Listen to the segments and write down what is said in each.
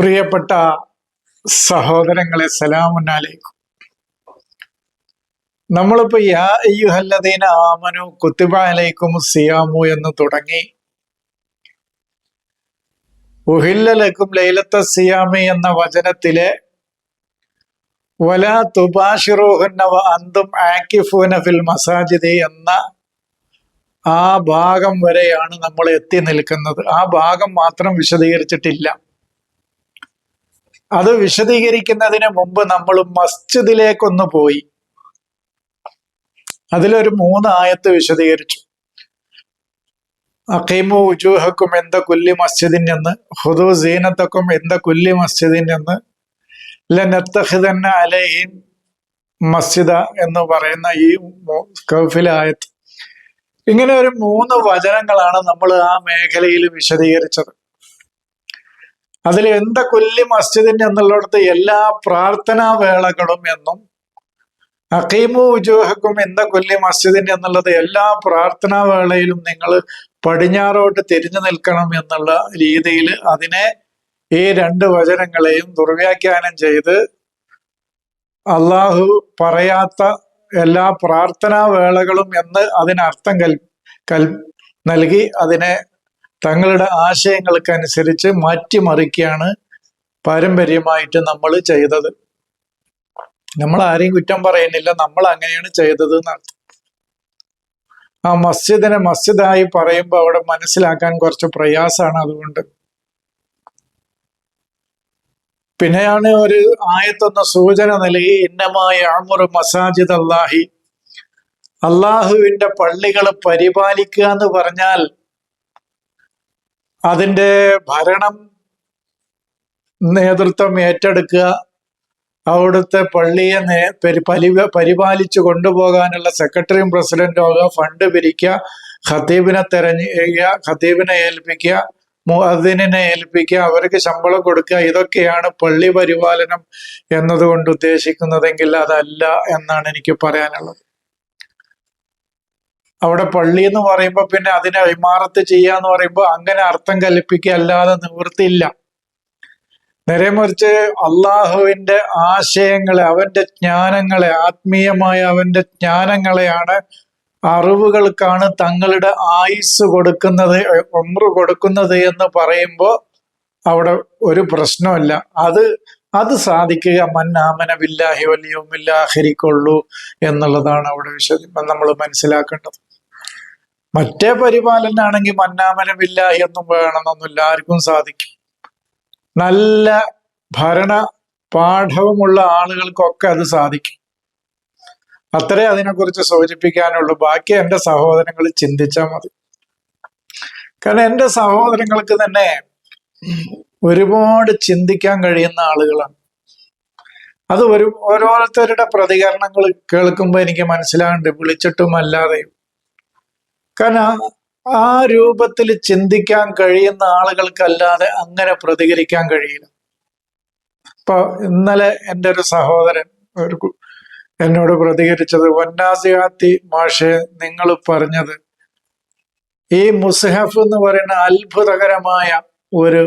പ്രിയപ്പെട്ട സഹോദരങ്ങളെ സലാമുന്നാലേക്കും. നമ്മളിപ്പോ ആമനു കുത്തിബാലേക്കും സിയാമു എന്ന് തുടങ്ങി. ഉഹില്ലലക്കും ലൈലത്ത സിയാമി എന്ന വചനത്തിലെ വല തുബാഷിറോഹുന്നവ അന്തും ആക്കിഫൂന ഫിൽ മസാജിദി എന്ന ആ ഭാഗം വരെയാണ് നമ്മൾ എത്തി നിൽക്കുന്നത്. ആ ഭാഗം മാത്രം വിശദീകരിച്ചിട്ടില്ല. അത് വിശദീകരിക്കുന്നതിന് മുമ്പ് നമ്മൾ മസ്ജിദിലേക്കൊന്ന് പോയി. അതിലൊരു മൂന്ന് ആയത്ത് വിശദീകരിച്ചു. അഖീമു ഉജൂഹക്കും എന്ത കുല്ലി മസ്ജിദിൻ എന്ന് ഹുദു സീനത്തക്കും എന്ത കുല്ലി മസ്ജിദിൻ എന്ന് ലനത്തഹിതന്ന അലഹിൻ മസ്ജിദ എന്ന് പറയുന്ന ഈ കൗഫിലായത് ഇങ്ങനെ ഒരു മൂന്ന് വചനങ്ങളാണ് നമ്മൾ ആ മേഖലയിൽ വിശദീകരിച്ചത്. അതിൽ എന്ത കൊല്ലി മസ്ജിദിന്റെ എന്നുള്ളിടത്ത് എല്ലാ പ്രാർത്ഥനാ വേളകളും എന്നും അക്കീമു ഉജൂഹക്കും എന്ത കൊല്ലി മസ്ജിദിന്റെ എന്നുള്ളത് എല്ലാ പ്രാർത്ഥനാ വേളയിലും നിങ്ങൾ പടിഞ്ഞാറോട്ട് തിരിഞ്ഞു നിൽക്കണം എന്നുള്ള രീതിയിൽ അതിനെ ഈ രണ്ട് വചനങ്ങളെയും ദുർവ്യാഖ്യാനം ചെയ്ത് അള്ളാഹു പറയാത്ത എല്ലാ പ്രാർത്ഥനാ വേളകളും എന്ന് അതിനർത്ഥം കൽ കൽ നൽകി അതിനെ തങ്ങളുടെ ആശയങ്ങൾക്കനുസരിച്ച് മാറ്റിമറിക്കുകയാണ് പാരമ്പര്യമായിട്ട് നമ്മൾ ചെയ്തത്. നമ്മൾ ആരെയും കുറ്റം പറയുന്നില്ല നമ്മൾ അങ്ങനെയാണ് ചെയ്തത് എന്നർത്ഥം. ആ മസ്ജിദിനെ മസ്ജിദായി പറയുമ്പോൾ അവിടെ മനസ്സിലാക്കാൻ കുറച്ച് പ്രയാസമാണ് അതുകൊണ്ട്. പിന്നെയാണ് ഒരു ആയത്തൊന്ന് സൂചന നൽകി ഇന്നമായ അമുറു മസാജിദ് അള്ളാഹി അള്ളാഹുവിന്റെ പള്ളികൾ പരിപാലിക്കുക എന്ന് പറഞ്ഞാൽ അതിന്റെ ഭരണം നേതൃത്വം ഏറ്റെടുക്കുക അവിടുത്തെ പള്ളിയെ പരി പരിപാലിച്ചു കൊണ്ടുപോകാനുള്ള സെക്രട്ടറിയും പ്രസിഡന്റും ആകുക ഫണ്ട് പിരിക്കുക ഖത്തീബിനെ തെരഞ്ഞെടുക്കുക ഖത്തീബിനെ ഏൽപ്പിക്കുക മുഅദ്ദിനെ ഏൽപ്പിക്കുക അവർക്ക് ശമ്പളം കൊടുക്കുക ഇതൊക്കെയാണ് പള്ളി പരിപാലനം എന്നതുകൊണ്ട് ഉദ്ദേശിക്കുന്നതെങ്കിൽ അതല്ല എന്നാണ് എനിക്ക് പറയാനുള്ളത്. അവിടെ പള്ളി എന്ന് പറയുമ്പോൾ പിന്നെ അതിനെ ഇമാറത്ത് ചെയ്യാന്ന് പറയുമ്പോൾ അങ്ങനെ അർത്ഥം കൽപ്പിക്കുക അല്ലാതെ നിവൃത്തിയില്ല. നേരെ മറിച്ച് അള്ളാഹുവിന്റെ ആശയങ്ങളെ അവന്റെ ജ്ഞാനങ്ങളെ ആത്മീയമായ അവന്റെ ജ്ഞാനങ്ങളെയാണ് അറിവുകൾക്കാണ് തങ്ങളുടെ ആയുസ് കൊടുക്കുന്നത് ഒമ്രു കൊടുക്കുന്നത് എന്ന് പറയുമ്പോൾ അവിടെ ഒരു പ്രശ്നമല്ല അത് അത് സാധിക്കുക മന്നാമന ബില്ലാഹി വലിയുമില്ലാഹരിക്കൊള്ളൂ എന്നുള്ളതാണ് അവിടെ വിശദം നമ്മൾ മനസ്സിലാക്കേണ്ടത്. മറ്റേ പരിപാലനാണെങ്കിൽ മന്നാമനമില്ല എന്നും വേണമെന്നൊന്നും എല്ലാവർക്കും സാധിക്കും. നല്ല ഭരണ പാഠവുമുള്ള ആളുകൾക്കൊക്കെ അത് സാധിക്കും. അത്രേ അതിനെക്കുറിച്ച് സൂചിപ്പിക്കാനുള്ളൂ. ബാക്കി എന്റെ സഹോദരങ്ങൾ ചിന്തിച്ചാൽ മതി. കാരണം എന്റെ സഹോദരങ്ങൾക്ക് തന്നെ ഒരുപാട് ചിന്തിക്കാൻ കഴിയുന്ന ആളുകളാണ്. അത് ഒരു ഓരോരുത്തരുടെ പ്രതികരണങ്ങൾ കേൾക്കുമ്പോൾ എനിക്ക് മനസ്സിലാകുന്നുണ്ട്. വിളിച്ചിട്ടും അല്ലാതെയും കാരണം ആ രൂപത്തിൽ ചിന്തിക്കാൻ കഴിയുന്ന ആളുകൾക്കല്ലാതെ അങ്ങനെ പ്രതികരിക്കാൻ കഴിയില്ല. ഇപ്പൊ ഇന്നലെ എന്റെ ഒരു സഹോദരൻ ഒരു എന്നോട് പ്രതികരിച്ചത് വന്നാസിയാത്തി മാഷെ നിങ്ങൾ പറഞ്ഞത് ഈ മുസ്ഹഫ് എന്ന് പറയുന്ന അത്ഭുതകരമായ ഒരു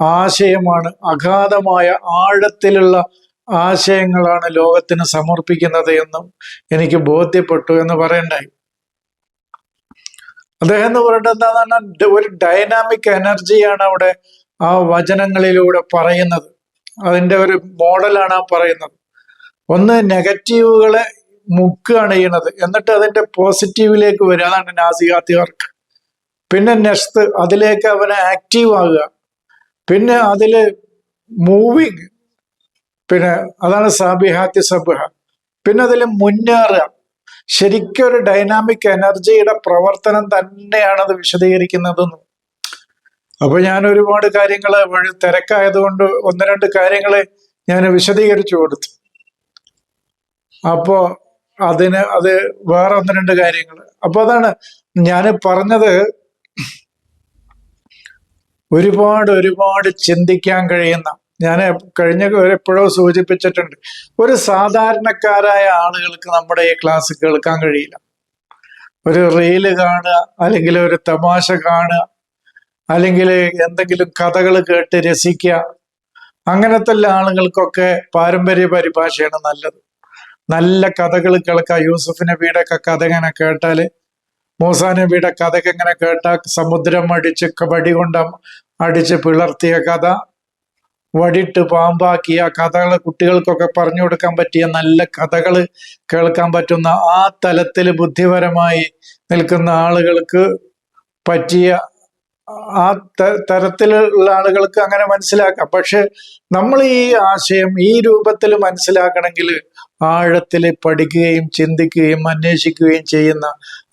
ആശയമാണ് അഗാധമായ ആഴത്തിലുള്ള ആശയങ്ങളാണ് ലോകത്തിന് സമർപ്പിക്കുന്നത് എന്നും എനിക്ക് ബോധ്യപ്പെട്ടു എന്ന് പറയണ്ടായി. അദ്ദേഹം എന്ന് പറയുന്നത് എന്താണ് ഒരു ഡൈനാമിക് എനർജിയാണ് അവിടെ ആ വചനങ്ങളിലൂടെ പറയുന്നത്. അതിന്റെ ഒരു മോഡലാണ് ആ പറയുന്നത്. ഒന്ന് നെഗറ്റീവുകളെ മുക്കുകയാണ് ചെയ്യണത് എന്നിട്ട് അതിന്റെ പോസിറ്റീവിലേക്ക് വരിക. അതാണ് നാസികാത്തികർക്ക് പിന്നെ നെക്സ്റ്റ് അതിലേക്ക് അവനെ ആക്റ്റീവ് ആകുക. പിന്നെ അതിൽ മൂവിങ് പിന്നെ അതാണ് സാബിഹാത്തി സബ്ഹ. പിന്നെ അതിൽ മുന്നേറുക. ശരിക്കും ഒരു ഡൈനാമിക് എനർജിയുടെ പ്രവർത്തനം തന്നെയാണ് അത് വിശദീകരിക്കുന്നതെന്ന്. അപ്പൊ ഞാൻ ഒരുപാട് കാര്യങ്ങൾ തിരക്കായതുകൊണ്ട് ഒന്ന് രണ്ട് കാര്യങ്ങൾ ഞാൻ വിശദീകരിച്ചു കൊടുത്തു. അപ്പോ അതിന് അത് വേറെ ഒന്ന് രണ്ട് കാര്യങ്ങൾ അപ്പൊ അതാണ് ഞാൻ പറഞ്ഞത് ഒരുപാട് ഒരുപാട് ചിന്തിക്കാൻ കഴിയുന്ന ഞാൻ കഴിഞ്ഞ എപ്പോഴോ സൂചിപ്പിച്ചിട്ടുണ്ട്. ഒരു സാധാരണക്കാരായ ആളുകൾക്ക് നമ്മുടെ ഈ ക്ലാസ് കേൾക്കാൻ കഴിയില്ല. ഒരു റീൽ കാണുക അല്ലെങ്കിൽ ഒരു തമാശ കാണുക അല്ലെങ്കിൽ എന്തെങ്കിലും കഥകൾ കേട്ട് രസിക്കുക അങ്ങനത്തെ ആളുകൾക്കൊക്കെ പാരമ്പര്യ പരിഭാഷയാണ് നല്ലത്. നല്ല കഥകൾ കേൾക്കുക. യൂസുഫ് നബിയുടെ ഒക്കെ കഥ ഇങ്ങനെ കേട്ടാൽ മൂസാ നബിയുടെ കഥ ഇങ്ങനെ കേട്ടാൽ സമുദ്രം അടിച്ച് വടി കൊണ്ട് അടിച്ച് പിളർത്തിയ കഥ. വടിയിട്ട് പാമ്പാക്കിയ കഥകൾ കുട്ടികൾക്കൊക്കെ പറഞ്ഞു കൊടുക്കാൻ പറ്റിയ നല്ല കഥകൾ കേൾക്കാൻ പറ്റുന്ന ആ തലത്തിൽ ബുദ്ധിപരമായി നിൽക്കുന്ന ആളുകൾക്ക് പറ്റിയ ആ തരത്തിലുള്ള ആളുകൾക്ക് അങ്ങനെ മനസ്സിലാക്കാം. പക്ഷെ നമ്മൾ ഈ ആശയം ഈ രൂപത്തിൽ മനസ്സിലാക്കണമെങ്കിൽ ആഴത്തിൽ പഠിക്കുകയും ചിന്തിക്കുകയും അന്വേഷിക്കുകയും ചെയ്യുന്ന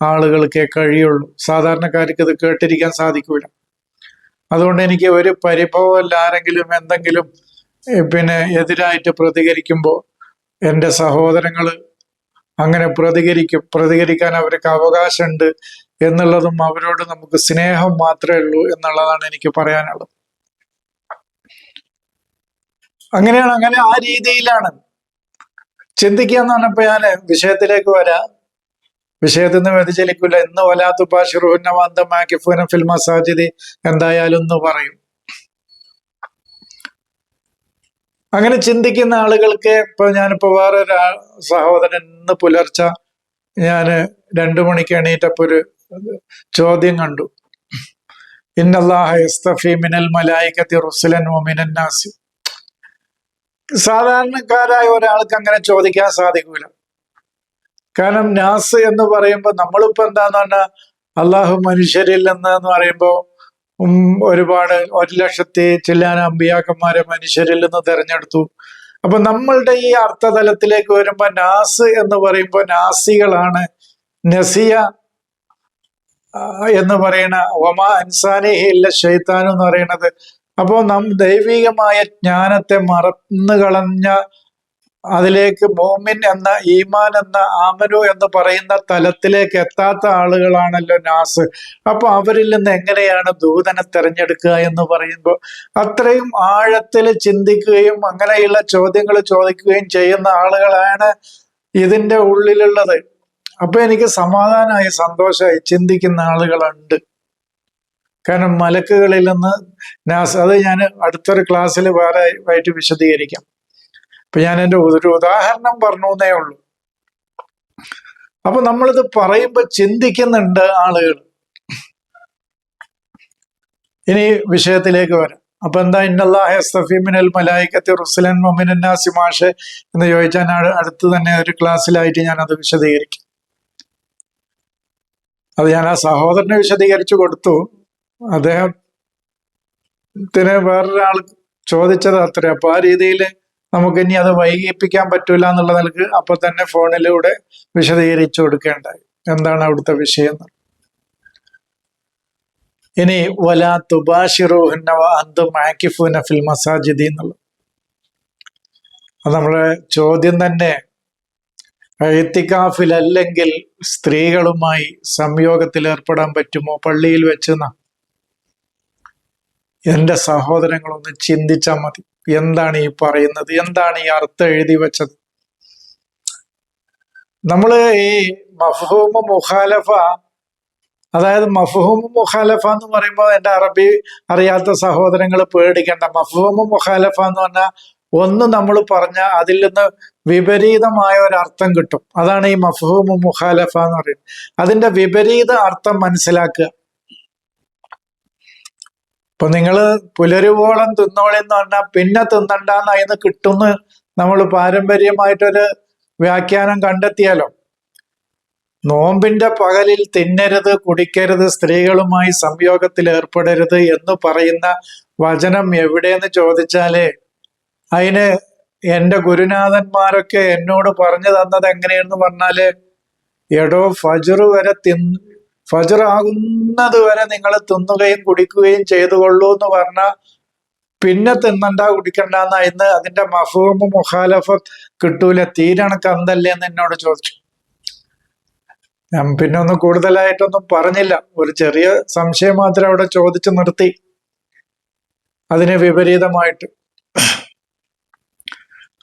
ആളുകൾക്കേ കഴിയുള്ളൂ. സാധാരണക്കാർക്ക് ഇത് കേട്ടിരിക്കാൻ സാധിക്കൂല. അതുകൊണ്ട് എനിക്ക് ഒരു പരിഭവമല്ല ആരെങ്കിലും എന്തെങ്കിലും പിന്നെ എതിരായിട്ട് പ്രതികരിക്കുമ്പോൾ എന്റെ സഹോദരങ്ങൾ അങ്ങനെ പ്രതികരിക്കും. പ്രതികരിക്കാൻ അവർക്ക് അവകാശമുണ്ട് എന്നുള്ളതും അവരോട് നമുക്ക് സ്നേഹം മാത്രമേ ഉള്ളൂ എന്നുള്ളതാണ് എനിക്ക് പറയാനുള്ളത്. അങ്ങനെയാണ് അങ്ങനെ ആ രീതിയിലാണ്. ചിന്തിക്കുക എന്ന് പറഞ്ഞപ്പോ ഞാൻ വിഷയത്തിലേക്ക് വരാം. വിഷയത്തിൽ നിന്ന് വ്യതിചലിക്കില്ല ഇന്ന് വലാത്തു പാഷിറുഹന്നവാന്തമാക്കിഫുന ഫിൽ സാധ്യത എന്തായാലും എന്ന് പറയും. അങ്ങനെ ചിന്തിക്കുന്ന ആളുകൾക്ക് ഇപ്പൊ ഞാനിപ്പോ വേറൊരു സഹോദരൻ ഇന്ന് പുലർച്ച ഞാൻ രണ്ടു മണിക്ക് എണീറ്റപ്പോ ഒരു ചോദ്യം കണ്ടു. മിനൽ മലായിക്കത്തി റുസുലൻ സാധാരണക്കാരായ ഒരാൾക്ക് അങ്ങനെ ചോദിക്കാൻ സാധിക്കൂല. കാരണം നാസ് എന്ന് പറയുമ്പോൾ നമ്മളിപ്പോ എന്താന്ന് പറഞ്ഞാൽ അള്ളാഹു മനുഷ്യരിൽ നിന്ന് എന്ന് പറയുമ്പോൾ ഒരുപാട് ഒരു ലക്ഷത്തി ചില്ലാന അമ്പിയാക്കന്മാരെ മനുഷ്യരിൽ നിന്ന് തെരഞ്ഞെടുത്തു. അപ്പൊ നമ്മളുടെ ഈ അർത്ഥതലത്തിലേക്ക് വരുമ്പോ നാസ് എന്ന് പറയുമ്പോൾ നാസികളാണ് നസിയ എന്ന് പറയുന്ന ഒമ അൻസാനിഹി ഇല്ല ഷെയ്ത്താൻ എന്ന് പറയുന്നത് അപ്പോ നാം ദൈവികമായ ജ്ഞാനത്തെ മറന്നു കളഞ്ഞ അതിലേക്ക് മോമിൻ എന്ന ഈമാൻ എന്ന ആമനു എന്ന് പറയുന്ന തലത്തിലേക്ക് എത്താത്ത ആളുകളാണല്ലോ നാസ്. അപ്പൊ അവരിൽ നിന്ന് എങ്ങനെയാണ് ദൂതനെ തിരഞ്ഞെടുക്കുക എന്ന് പറയുമ്പോൾ അത്രയും ആഴത്തിൽ ചിന്തിക്കുകയും അങ്ങനെയുള്ള ചോദ്യങ്ങൾ ചോദിക്കുകയും ചെയ്യുന്ന ആളുകളാണ് ഇതിന്റെ ഉള്ളിലുള്ളത്. അപ്പൊ എനിക്ക് സമാധാനമായി സന്തോഷമായി ചിന്തിക്കുന്ന ആളുകളുണ്ട്. കാരണം മലക്കുകളിൽ നിന്ന് നാസ് അത് ഞാൻ അടുത്തൊരു ക്ലാസ്സിൽ വേറെ ആയിട്ട് വിശദീകരിക്കാം. അപ്പൊ ഞാൻ എന്റെ ഒരു ഉദാഹരണം പറഞ്ഞു എന്നേ ഉള്ളൂ. അപ്പൊ നമ്മളിത് പറയുമ്പോൾ ചിന്തിക്കുന്നുണ്ട് ആളുകൾ. ഇനി വിഷയത്തിലേക്ക് വരാം. അപ്പൊ എന്താ ഇന്നല്ലാഹസ്തഫീമിനൽ മലായിക്കത്തെ റുസലൻ മൊമിനാസി മാഷ് എന്ന് ചോദിച്ചാൽ അടുത്ത് തന്നെ ഒരു ക്ലാസ്സിലായിട്ട് ഞാൻ അത് വിശദീകരിക്കും. അത് ഞാൻ ആ സഹോദരനെ വിശദീകരിച്ചു കൊടുത്തു. അദ്ദേഹത്തിന് വേറൊരാൾ ചോദിച്ചത് അത്ര. അപ്പൊ ആ രീതിയിൽ നമുക്ക് ഇനി അത് വൈകിപ്പിക്കാൻ പറ്റൂല എന്നുള്ള നിലയ്ക്ക് അപ്പൊ തന്നെ ഫോണിലൂടെ വിശദീകരിച്ചു കൊടുക്കേണ്ടായി. എന്താണ് അവിടുത്തെ വിഷയം. ഇനി വല തുബാഷിറുഹുന്ന അന്തും ആക്കിഫുന ഫിൽ മസാജിദി എന്നുള്ളത്. അത് നമ്മുടെ ചോദ്യം തന്നെ എത്തിക്കാഫിൽ അല്ലെങ്കിൽ സ്ത്രീകളുമായി സംയോഗത്തിൽ ഏർപ്പെടാൻ പറ്റുമോ? പള്ളിയിൽ വെച്ചെന്ന എന്റെ സഹോദരങ്ങളൊന്ന് ചിന്തിച്ചാൽ മതി. എന്താണ് ഈ പറയുന്നത്? എന്താണ് ഈ അർത്ഥം എഴുതി വെച്ചത്? നമ്മൾ ഈ മഫ്ഹൂമ മുഖാലഫ അതായത് മഫ്ഹൂമ മുഖാലഫ എന്ന് പറയുമ്പോൾ എന്റെ അറബി അറിയാത്ത സഹോദരങ്ങൾ പേടിക്കേണ്ട. മഫ്ഹൂമ മുഖാലഫ എന്ന് പറഞ്ഞാൽ ഒന്ന് നമ്മൾ പറഞ്ഞ അതിൽ നിന്ന് വിപരീതമായ ഒരു അർത്ഥം കിട്ടും. അതാണ് ഈ മഫ്ഹൂമ മുഖാലഫ എന്ന് പറയുന്നത്. അതിന്റെ വിപരീത അർത്ഥം മനസ്സിലാക്കുക. ഇപ്പൊ നിങ്ങൾ പുലരുവോളം തിന്നോളി എന്ന് പറഞ്ഞാൽ പിന്നെ തിന്നണ്ടെന്ന് അതിന് കിട്ടുന്ന് നമ്മൾ പാരമ്പര്യമായിട്ടൊരു വ്യാഖ്യാനം കണ്ടെത്തിയാലോ? നോമ്പിന്റെ പകലിൽ തിന്നരുത് കുടിക്കരുത് സ്ത്രീകളുമായി സംയോഗത്തിൽ ഏർപ്പെടരുത് എന്ന് പറയുന്ന വചനം എവിടെയെന്ന് ചോദിച്ചാൽ അതിന് എന്റെ ഗുരുനാഥന്മാരൊക്കെ എന്നോട് പറഞ്ഞു തന്നത് എങ്ങനെയെന്ന് പറഞ്ഞാൽ എടോ ഫജുറു വരെ തിന്ന് ഫജർ ആകുന്നത് വരെ നിങ്ങൾ തിന്നുകയും കുടിക്കുകയും ചെയ്തുകൊള്ളൂ എന്ന് പറഞ്ഞ പിന്നെ തിന്നണ്ട കുടിക്കണ്ടെന്ന ഇന്ന് അതിന്റെ മഫൂമ് മുഖാലഫ കിട്ടൂല. തീരണക്ക് അന്തല്ലേ എന്ന് എന്നോട് ചോദിച്ചു. ഞാൻ പിന്നെ ഒന്നും കൂടുതലായിട്ടൊന്നും പറഞ്ഞില്ല. ഒരു ചെറിയ സംശയം മാത്രം അവിടെ ചോദിച്ചു നിർത്തി. അതിന് വിപരീതമായിട്ട്.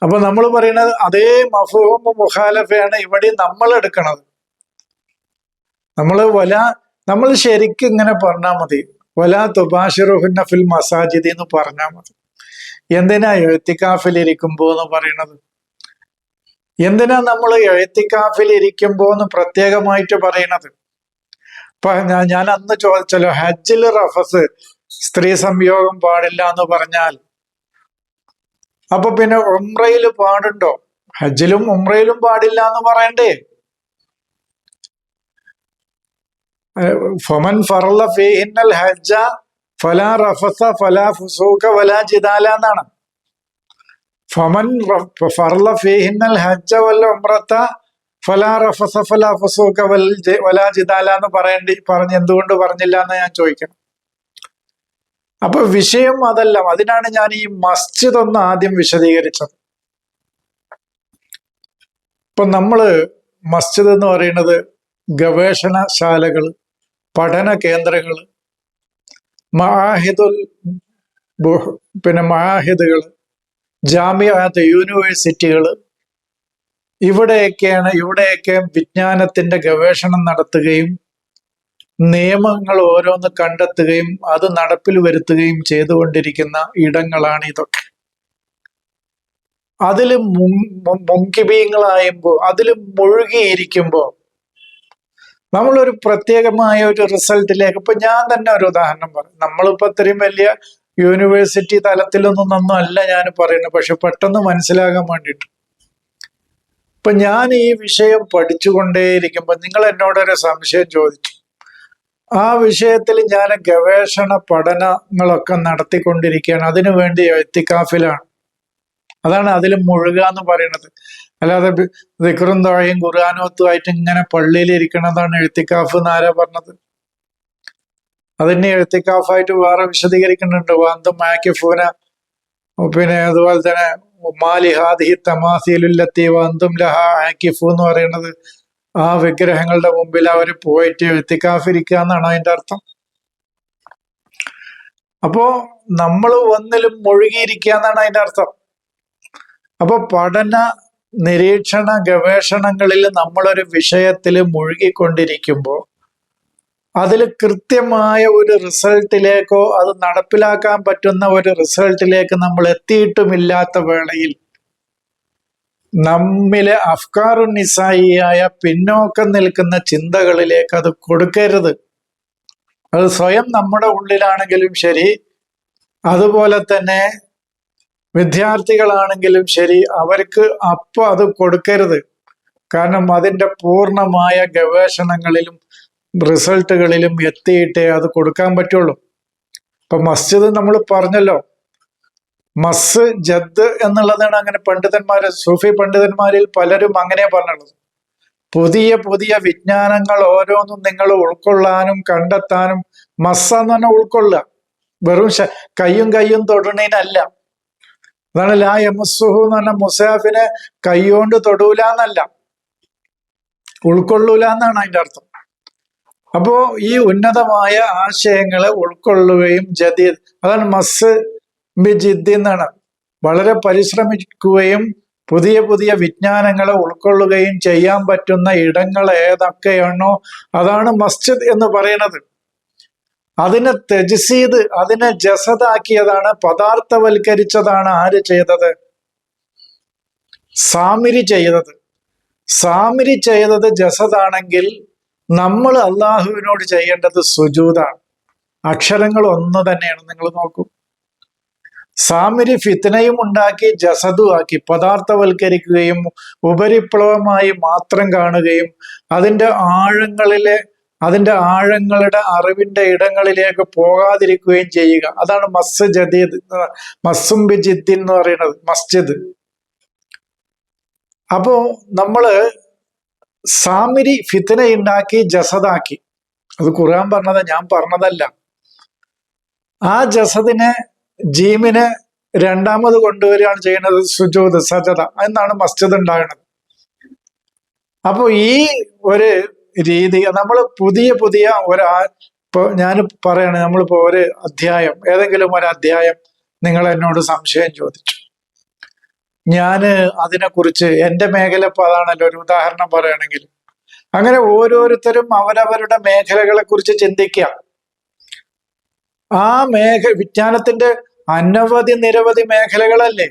അപ്പൊ നമ്മൾ പറയുന്നത് അതേ മഫൂമ് മുഖാലഫയാണ് ഇവിടെ നമ്മൾ എടുക്കണത്. നമ്മൾ വല നമ്മൾ ശരിക്കും ഇങ്ങനെ പറഞ്ഞാൽ മതി. വല തുബാഷിറുഹുന്ന ഫിൽ മസാജിദ് എന്ന് പറഞ്ഞാൽ മതി. എന്തിനാ എഴുത്തിക്കാഫിൽ ഇരിക്കുമ്പോ എന്ന് പറയണത്? എന്തിനാ നമ്മൾ എഴുത്തിക്കാഫിൽ ഇരിക്കുമ്പോ എന്ന് പ്രത്യേകമായിട്ട് പറയണത്? ഇപ്പൊ ഞാൻ അന്ന് ചോദിച്ചല്ലോ ഹജ്ജിൽ റഫസ് സ്ത്രീ സംയോഗം പാടില്ല എന്ന് പറഞ്ഞാൽ. അപ്പൊ പിന്നെ ഉംറയിൽ പാടുണ്ടോ? ഹജ്ജിലും ഉംറയിലും പാടില്ല എന്ന് പറയണ്ടേ? ഫമൻ ഫറല ഫേഹിന്നൽ ഹജ്ജ ഫലാ റഫസ ഫലാ ഫുസൂക വലാ ജിദാല എന്നാണ്. ഫമൻ ഫറല്ല ഫറല ഫീഹിന്നൽ ഹജ്ജ വല്ല ഉമ്രത്ത ഫലാ റഫസ ഫലാ ഫുസൂക വൽ വലാ ജിദാല എന്ന് പറയേണ്ടി പറഞ്ഞ് എന്തുകൊണ്ട് പറഞ്ഞില്ല എന്ന് ഞാൻ ചോദിക്കണം. അപ്പൊ വിഷയം അതല്ല അതിനാണ് ഞാൻ ഈ മസ്ജിദ് ഒന്ന് ആദ്യം വിശദീകരിച്ചത്. ഇപ്പൊ നമ്മൾ മസ്ജിദ് എന്ന് പറയുന്നത് ഗവേഷണശാലകൾ പഠന കേന്ദ്രങ്ങൾ മഹാഹിദുൽ പിന്നെ മഹാഹിദുകൾ ജാമ്യാത്ത് യൂണിവേഴ്സിറ്റികൾ. ഇവിടെയൊക്കെയാണ് ഇവിടെയൊക്കെ വിജ്ഞാനത്തിന്റെ ഗവേഷണം നടത്തുകയും നിയമങ്ങൾ ഓരോന്ന് കണ്ടെത്തുകയും അത് നടപ്പിൽ വരുത്തുകയും ചെയ്തുകൊണ്ടിരിക്കുന്ന ഇടങ്ങളാണ് ഇതൊക്കെ. അതിൽ മുങ്കിബീങ്ങളായുമ്പോ അതിൽ മുഴുകിയിരിക്കുമ്പോ നമ്മളൊരു പ്രത്യേകമായ ഒരു റിസൾട്ടിലേക്ക് ഇപ്പൊ ഞാൻ തന്നെ ഒരു ഉദാഹരണം പറയും നമ്മളിപ്പോ ഇത്രയും വലിയ യൂണിവേഴ്സിറ്റി തലത്തിലൊന്നും ഒന്നും അല്ല ഞാൻ പറയുന്നത്. പക്ഷെ പെട്ടെന്ന് മനസ്സിലാകാൻ വേണ്ടിയിട്ട്. ഇപ്പൊ ഞാൻ ഈ വിഷയം പഠിച്ചുകൊണ്ടേയിരിക്കുമ്പോൾ നിങ്ങൾ എന്നോടൊരു സംശയം ചോദിച്ചു. ആ വിഷയത്തിൽ ഞാൻ ഗവേഷണ പഠനങ്ങളൊക്കെ നടത്തിക്കൊണ്ടിരിക്കുകയാണ്. അതിനു വേണ്ടി എത്തിക്കാഫിലാണ്. അതാണ് അതിൽ മുഴുക എന്ന് പറയുന്നത്. അല്ലാതെ ദിക്റും തോഴയും ഖുർആാനോത്തുമായിട്ട് ഇങ്ങനെ പള്ളിയിൽ ഇരിക്കണതാണ് എഴുത്തിക്കാഫ് എന്ന് ആരാ പറഞ്ഞത്? അതിനെ എഴുത്തിക്കാഫായിട്ട് വേറെ വിശദീകരിക്കുന്നുണ്ട്. വാന്തും മാക്കിഫൂന പിന്നെ അതുപോലെ തന്നെ മാലിഹാദിഹി തമാസീലുല്ലത്തി വന്തും ലഹ ആക്കിഫു എന്ന് പറയുന്നത് ആ വിഗ്രഹങ്ങളുടെ മുമ്പിൽ അവർ പോയിട്ട് എഴുത്തിക്കാഫിരിക്കുക എന്നാണ് അതിന്റെ അർത്ഥം. അപ്പോ നമ്മൾ ഒന്നിലും മുഴുകിയിരിക്കുക എന്നാണ് അതിന്റെ അർത്ഥം. അപ്പൊ പഠന നിരീക്ഷണ ഗവേഷണങ്ങളിൽ നമ്മളൊരു വിഷയത്തിൽ മുഴുകിക്കൊണ്ടിരിക്കുമ്പോൾ അതിൽ കൃത്യമായ ഒരു റിസൾട്ടിലേക്കോ അത് നടപ്പിലാക്കാൻ പറ്റുന്ന ഒരു റിസൾട്ടിലേക്ക് നമ്മൾ എത്തിയിട്ടുമില്ലാത്ത വേളയിൽ നമ്മിലെ അഫ്കാറു നിസായിയായ പിന്നോക്കം നിൽക്കുന്ന ചിന്തകളിലേക്ക് അത് കൊടുക്കരുത്. അത് സ്വയം നമ്മുടെ ഉള്ളിലാണെങ്കിലും ശരി. അതുപോലെ തന്നെ വിദ്യാർത്ഥികളാണെങ്കിലും ശരി അവർക്ക് അപ്പം അത് കൊടുക്കരുത്. കാരണം അതിന്റെ പൂർണമായ ഗവേഷണങ്ങളിലും റിസൾട്ടുകളിലും എത്തിയിട്ടേ അത് കൊടുക്കാൻ പറ്റുള്ളൂ. ഇപ്പൊ മസ്ജിദ് നമ്മൾ പറഞ്ഞല്ലോ. മസ് ജദ് എന്നുള്ളതാണ് അങ്ങനെ പണ്ഡിതന്മാർ സൂഫി പണ്ഡിതന്മാരിൽ പലരും അങ്ങനെ പറഞ്ഞുള്ളത് പുതിയ പുതിയ വിജ്ഞാനങ്ങൾ ഓരോന്നും നിങ്ങൾ ഉൾക്കൊള്ളാനും കണ്ടെത്താനും മസ്സ എന്ന് പറഞ്ഞാൽ ഉൾക്കൊള്ളുക. വെറും കയ്യും കയ്യും തൊടുന്നതിനല്ല. അതാണ് ലാ യമസുഹു എന്ന് പറഞ്ഞ മുസാഫിനെ കൈകൊണ്ട് തൊടൂല എന്നല്ല. ഉൾക്കൊള്ളൂല എന്നാണ് അതിന്റെ അർത്ഥം. അപ്പോ ഈ ഉന്നതമായ ആശയങ്ങളെ ഉൾക്കൊള്ളുകയും ജദീദ് അതാണ് മസ് ബി ജിദ്ദി എന്നാണ്. വളരെ പരിശ്രമിക്കുകയും പുതിയ പുതിയ വിജ്ഞാനങ്ങളെ ഉൾക്കൊള്ളുകയും ചെയ്യാൻ പറ്റുന്ന ഇടങ്ങൾ ഏതൊക്കെയാണോ അതാണ് മസ്ജിദ് എന്ന് പറയുന്നത്. അതിനെ തെജസീത് അതിനെ ജസദാക്കിയതാണ് പദാർത്ഥവൽക്കരിച്ചതാണ് ആര് ചെയ്തത്? സാമിരി ചെയ്തത്. സാമിരി ചെയ്തത് ജസദാണെങ്കിൽ നമ്മൾ അള്ളാഹുവിനോട് ചെയ്യേണ്ടത് സുജൂതാണ്. അക്ഷരങ്ങൾ ഒന്ന് തന്നെയാണ് നിങ്ങൾ നോക്കൂ. സാമിരി ഫിത്തനയും ഉണ്ടാക്കി ആക്കി പദാർത്ഥവൽക്കരിക്കുകയും ഉപരിപ്ലവമായി മാത്രം കാണുകയും അതിന്റെ ആഴങ്ങളിലെ അതിന്റെ ആഴങ്ങളുടെ അറിവിന്റെ ഇടങ്ങളിലേക്ക് പോകാതിരിക്കുകയും ചെയ്യുക. അതാണ് മസ് ജദീദ് മസ്സും ബിജിദ്ദി എന്ന് പറയുന്നത് മസ്ജിദ്. അപ്പോ നമ്മൾ സാമിരി ഫിത്തന ഉണ്ടാക്കി ജസദാക്കി. അത് ഖുർആൻ പറഞ്ഞത് ഞാൻ പറഞ്ഞതല്ല. ആ ജസദിനെ ജീമിനെ രണ്ടാമത് കൊണ്ടുവരികയാണ് ചെയ്യുന്നത് സുജൂദ് സജത എന്നാണ് മസ്ജിദ് ഉണ്ടാകുന്നത് അപ്പോൾ ഈ ഒരു രീതി നമ്മൾ പുതിയ പുതിയ ഒരാ ഇപ്പൊ ഞാൻ പറയണ നമ്മളിപ്പോ ഒരു അധ്യായം ഏതെങ്കിലും ഒരു അധ്യായം നിങ്ങൾ എന്നോട് സംശയം ചോദിച്ചു. ഞാൻ അതിനെക്കുറിച്ച് എന്റെ മേഖല ഇപ്പൊ അതാണല്ലോ ഒരു ഉദാഹരണം പറയുകയാണെങ്കിൽ അങ്ങനെ ഓരോരുത്തരും അവരവരുടെ മേഖലകളെ കുറിച്ച് ചിന്തിക്കുക. ആ മേഖ വിജ്ഞാനത്തിന്റെ അനവധി നിരവധി മേഖലകളല്ലേ?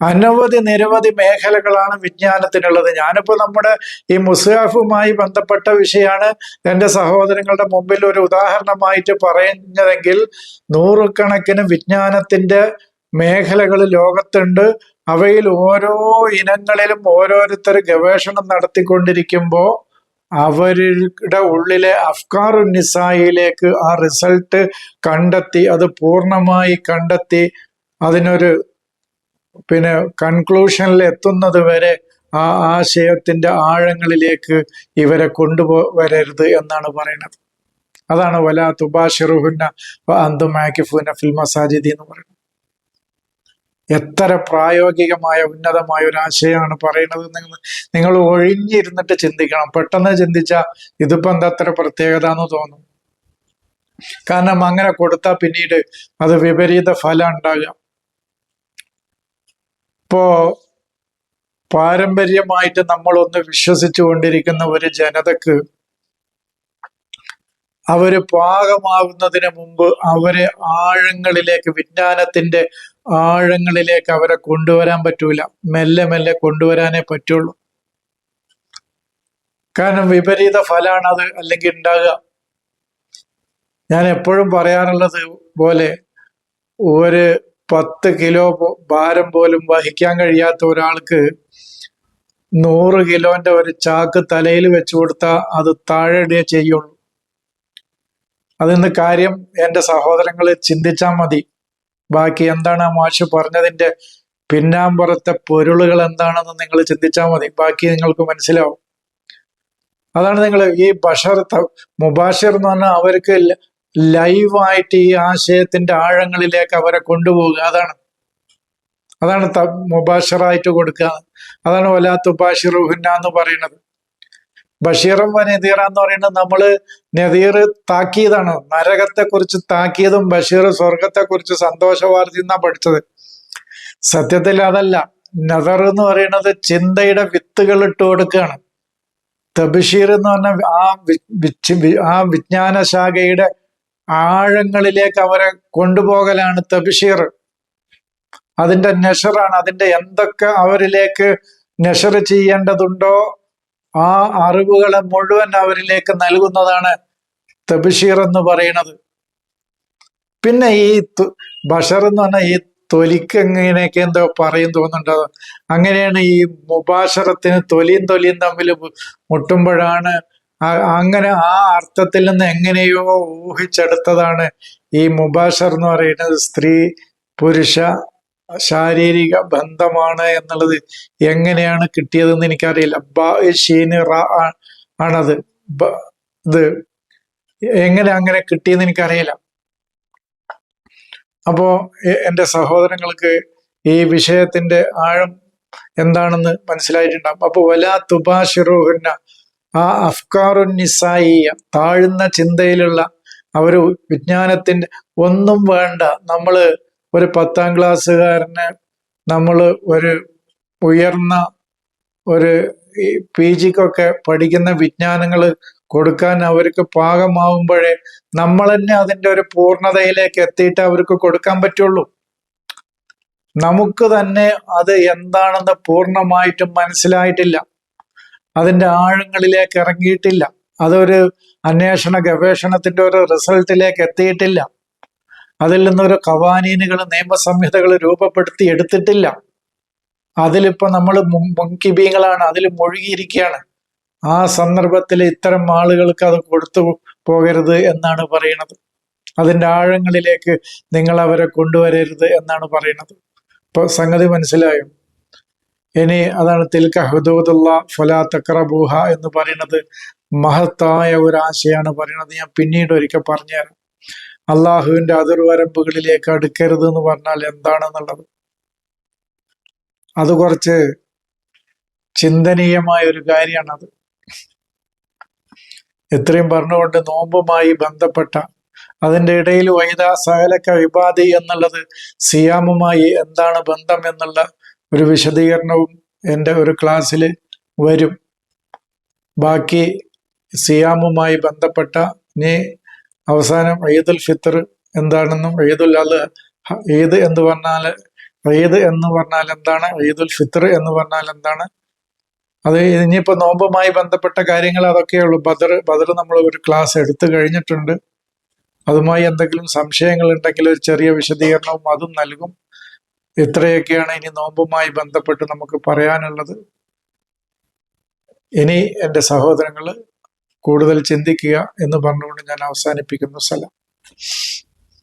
അനവധി നിരവധി മേഖലകളാണ് വിജ്ഞാനത്തിനുള്ളത്. ഞാനിപ്പോ നമ്മുടെ ഈ മുസാഫുമായി ബന്ധപ്പെട്ട വിഷയമാണ് എന്റെ സഹോദരങ്ങളുടെ മുമ്പിൽ ഒരു ഉദാഹരണമായിട്ട് പറയുന്നതെങ്കിൽ നൂറുകണക്കിന് വിജ്ഞാനത്തിന്റെ മേഖലകൾ ലോകത്തുണ്ട്. അവയിൽ ഓരോ ഇനങ്ങളിലും ഓരോരുത്തർ ഗവേഷണം നടത്തിക്കൊണ്ടിരിക്കുമ്പോൾ അവരുടെ ഉള്ളിലെ അഫ്കാർ നിസായിലേക്ക് ആ റിസൾട്ട് കണ്ടെത്തി അത് പൂർണമായി കണ്ടെത്തി അതിനൊരു പിന്നെ കൺക്ലൂഷനിൽ എത്തുന്നത് വരെ ആ ആശയത്തിന്റെ ആഴങ്ങളിലേക്ക് ഇവരെ കൊണ്ടുപോവരരുത് എന്നാണ് പറയുന്നത്. അതാണ് വല തുബാഷിറുഹുന്ന അന്തുമാക്കിഫുന ഫിൽ മസാജിദി എന്ന് പറയുന്നത്. എത്ര പ്രായോഗികമായ ഉന്നതമായ ഒരു ആശയമാണ് പറയുന്നത് നിങ്ങൾ നിങ്ങൾ ഒഴിഞ്ഞിരുന്നിട്ട് ചിന്തിക്കണം. പെട്ടെന്ന് ചിന്തിച്ചാൽ ഇതിപ്പോ എന്താ അത്ര പ്രത്യേകത എന്ന് തോന്നും. കാരണം അങ്ങനെ കൊടുത്താൽ പിന്നീട് അത് വിപരീത ഫലം ഉണ്ടാകുക ഇപ്പോ പാരമ്പര്യമായിട്ട് നമ്മളൊന്ന് വിശ്വസിച്ചു കൊണ്ടിരിക്കുന്ന ഒരു ജനതക്ക് അവർ പാകമാകുന്നതിന് മുമ്പ് അവരെ ആഴങ്ങളിലേക്ക് വിജ്ഞാനത്തിന്റെ ആഴങ്ങളിലേക്ക് അവരെ കൊണ്ടുവരാൻ പറ്റൂല. മെല്ലെ മെല്ലെ കൊണ്ടുവരാനേ പറ്റുള്ളൂ. കാരണം വിപരീത ഫലമാണ് അത് അല്ലെങ്കിൽ ഉണ്ടാകുക. ഞാൻ എപ്പോഴും പറയാറുള്ളത് പോലെ ഒരു പത്ത് കിലോ ഭാരം പോലും വഹിക്കാൻ കഴിയാത്ത ഒരാൾക്ക് നൂറ് കിലോന്റെ ഒരു ചാക്ക് തലയിൽ വെച്ചു കൊടുത്താൽ അത് താഴെ ചെയ്യുള്ളൂ. അതിന്ന് കാര്യം എന്റെ സഹോദരങ്ങൾ ചിന്തിച്ചാൽ മതി. ബാക്കി എന്താണ് ആ മാഷ് പറഞ്ഞതിന്റെ പിന്നാമ്പുറത്തെ പൊരുളുകൾ എന്താണെന്ന് നിങ്ങൾ ചിന്തിച്ചാൽ മതി. ബാക്കി നിങ്ങൾക്ക് മനസ്സിലാവും. അതാണ് നിങ്ങൾ ഈ ബഷർ മുബാഷിർ എന്ന് പറഞ്ഞാൽ അവർക്ക് ലൈവായിട്ട് ഈ ആശയത്തിന്റെ ആഴങ്ങളിലേക്ക് അവരെ കൊണ്ടുപോവുക. അതാണ്. അതാണ് മുബാഷറായിട്ട് കൊടുക്കുക. അതാണ് ഒലാത്തു ബാഷിർ ഹുന്ന എന്ന് പറയുന്നത്. ബഷീറും നദീറ എന്ന് പറയുന്നത് നമ്മൾ നദീർ താക്കിയതാണ്. നരകത്തെ കുറിച്ച് താക്കിയതും ബഷീർ സ്വർഗത്തെ കുറിച്ച് സന്തോഷ വാർത്ത എന്നാ പഠിച്ചത്. സത്യത്തിൽ അതല്ല. നദർ എന്ന് പറയുന്നത് ചിന്തയുടെ വിത്തുകൾ ഇട്ട് കൊടുക്കുകയാണ്. തബഷീർ എന്ന് പറഞ്ഞ ആ ആ വിജ്ഞാന ശാഖയുടെ ആഴങ്ങളിലേക്ക് അവരെ കൊണ്ടുപോകലാണ് തബിഷീർ അതിന്റെ നെഷറാണ് അതിന്റെ എന്തൊക്കെ അവരിലേക്ക് നെഷർ ചെയ്യേണ്ടതുണ്ടോ ആ അറിവുകളെ മുഴുവൻ അവരിലേക്ക് നൽകുന്നതാണ് തബിഷീർ എന്ന് പറയുന്നത്. പിന്നെ ഈ ബഷർ എന്ന് പറഞ്ഞാൽ ഈ തൊലിക്ക് എങ്ങനെയൊക്കെ എന്തോ പറയും തോന്നുന്നുണ്ടോ. അങ്ങനെയാണ് ഈ മുബാഷറത്തിന് തൊലിയും തൊലിയും തമ്മിൽ മുട്ടുമ്പോഴാണ് അങ്ങനെ ആ അർത്ഥത്തിൽ നിന്ന് എങ്ങനെയോ ഊഹിച്ചെടുത്തതാണ് ഈ മുബാഷർ എന്ന് പറയുന്നത് സ്ത്രീ പുരുഷ ശാരീരിക ബന്ധമാണ് എന്നുള്ളത്. എങ്ങനെയാണ് കിട്ടിയതെന്ന് എനിക്കറിയില്ല. ആണത്. ഇത് എങ്ങനെ അങ്ങനെ കിട്ടിയെന്ന് എനിക്കറിയില്ല. അപ്പോ എന്റെ സഹോദരങ്ങൾക്ക് ഈ വിഷയത്തിന്റെ ആഴം എന്താണെന്ന് മനസ്സിലായിട്ടുണ്ടാകും അപ്പോൾ വലാ തുബാഷിറുഹുന്ന ആ അഫ്കാറുന്നിസായിയ താഴ്ന്ന ചിന്തയിലുള്ള ഒരു വിജ്ഞാനത്തിന്റെ ഒന്നും വേണ്ട. നമ്മൾ ഒരു പത്താം ക്ലാസ്സുകാരന് നമ്മൾ ഒരു ഉയർന്ന ഒരു പി ജിക്കൊക്കെ പഠിക്കുന്ന വിജ്ഞാനങ്ങൾ കൊടുക്കാൻ അവർക്ക് പാകമാവുമ്പോഴേ നമ്മൾ തന്നെ അതിന്റെ ഒരു പൂർണതയിലേക്ക് എത്തിയിട്ട് അവർക്ക് കൊടുക്കാൻ പറ്റുള്ളൂ. നമുക്ക് തന്നെ അത് എന്താണെന്ന് പൂർണമായിട്ടും മനസ്സിലായിട്ടില്ല. അതിന്റെ ആഴങ്ങളിലേക്ക് ഇറങ്ങിയിട്ടില്ല. അതൊരു അന്വേഷണ ഗവേഷണത്തിന്റെ ഒരു റിസൾട്ടിലേക്ക് എത്തിയിട്ടില്ല. അതിൽ നിന്നൊരു കവാനീനുകൾ നിയമസംഹിതകൾ രൂപപ്പെടുത്തി എടുത്തിട്ടില്ല. അതിലിപ്പോ നമ്മൾ മുൻകിബീങ്ങളാണ് അതിൽ മുഴുകിയിരിക്കുകയാണ് ആ സന്ദർഭത്തിൽ ഇത്തരം ആളുകൾക്ക് അത് കൊടുത്തു പോകരുത് എന്നാണ് പറയുന്നത്. അതിന്റെ ആഴങ്ങളിലേക്ക് നിങ്ങൾ അവരെ കൊണ്ടുവരരുത് എന്നാണ് പറയുന്നത്. ഇപ്പൊ സംഗതി മനസ്സിലായോ? ഇനി അതാണ് തിൽക്ക ഹുദൂദുള്ള ഫലാ തക്രബൂഹ എന്ന് പറയുന്നത് മഹത്തായ ഒരു ആശയാണ് പറയുന്നത്. ഞാൻ പിന്നീട് ഒരിക്കൽ പറഞ്ഞുതരാം. അള്ളാഹുവിന്റെ അതിർവരമ്പുകളിലേക്ക് അടുക്കരുത് എന്ന് പറഞ്ഞാൽ എന്താണെന്നുള്ളത്? അത് കുറച്ച് ചിന്തനീയമായ ഒരു കാര്യമാണ് കാര്യമാണത്. ഇത്രയും പറഞ്ഞുകൊണ്ട് നോമ്പുമായി ബന്ധപ്പെട്ട അതിന്റെ ഇടയിൽ വൈദ സഹലക്ക വിപാതി എന്നുള്ളത് സിയാമുമായി എന്താണ് ബന്ധം എന്നുള്ള ഒരു വിശദീകരണവും എന്റെ ഒരു ക്ലാസ്സിൽ വരും. ബാക്കി സിയാമുമായി ബന്ധപ്പെട്ട ഇനി അവസാനം ഈദുൽ ഫിത്തർ എന്താണെന്നും ഈദുൽ അത് ഈദ് എന്ന് പറഞ്ഞാൽ ഈദ് എന്ന് പറഞ്ഞാൽ എന്താണ് ഈദുൽ ഫിത്തർ എന്ന് പറഞ്ഞാൽ എന്താണ്? അത് ഇനിയിപ്പോൾ നോമ്പുമായി ബന്ധപ്പെട്ട കാര്യങ്ങൾ അതൊക്കെയുള്ളൂ ബദർ ബദർ നമ്മൾ ഒരു ക്ലാസ് എടുത്തു കഴിഞ്ഞിട്ടുണ്ട്. അതുമായി എന്തെങ്കിലും സംശയങ്ങൾ ഉണ്ടെങ്കിൽ ഒരു ചെറിയ വിശദീകരണവും അതും നൽകും. ഇത്രയൊക്കെയാണ് ഇനി നോമ്പുമായി ബന്ധപ്പെട്ട് നമുക്ക് പറയാനുള്ളത്. ഇനി എന്റെ സഹോദരങ്ങൾ കൂടുതൽ ചിന്തിക്കുക എന്ന് പറഞ്ഞുകൊണ്ട് ഞാൻ അവസാനിപ്പിക്കുന്നു. സ്ഥലം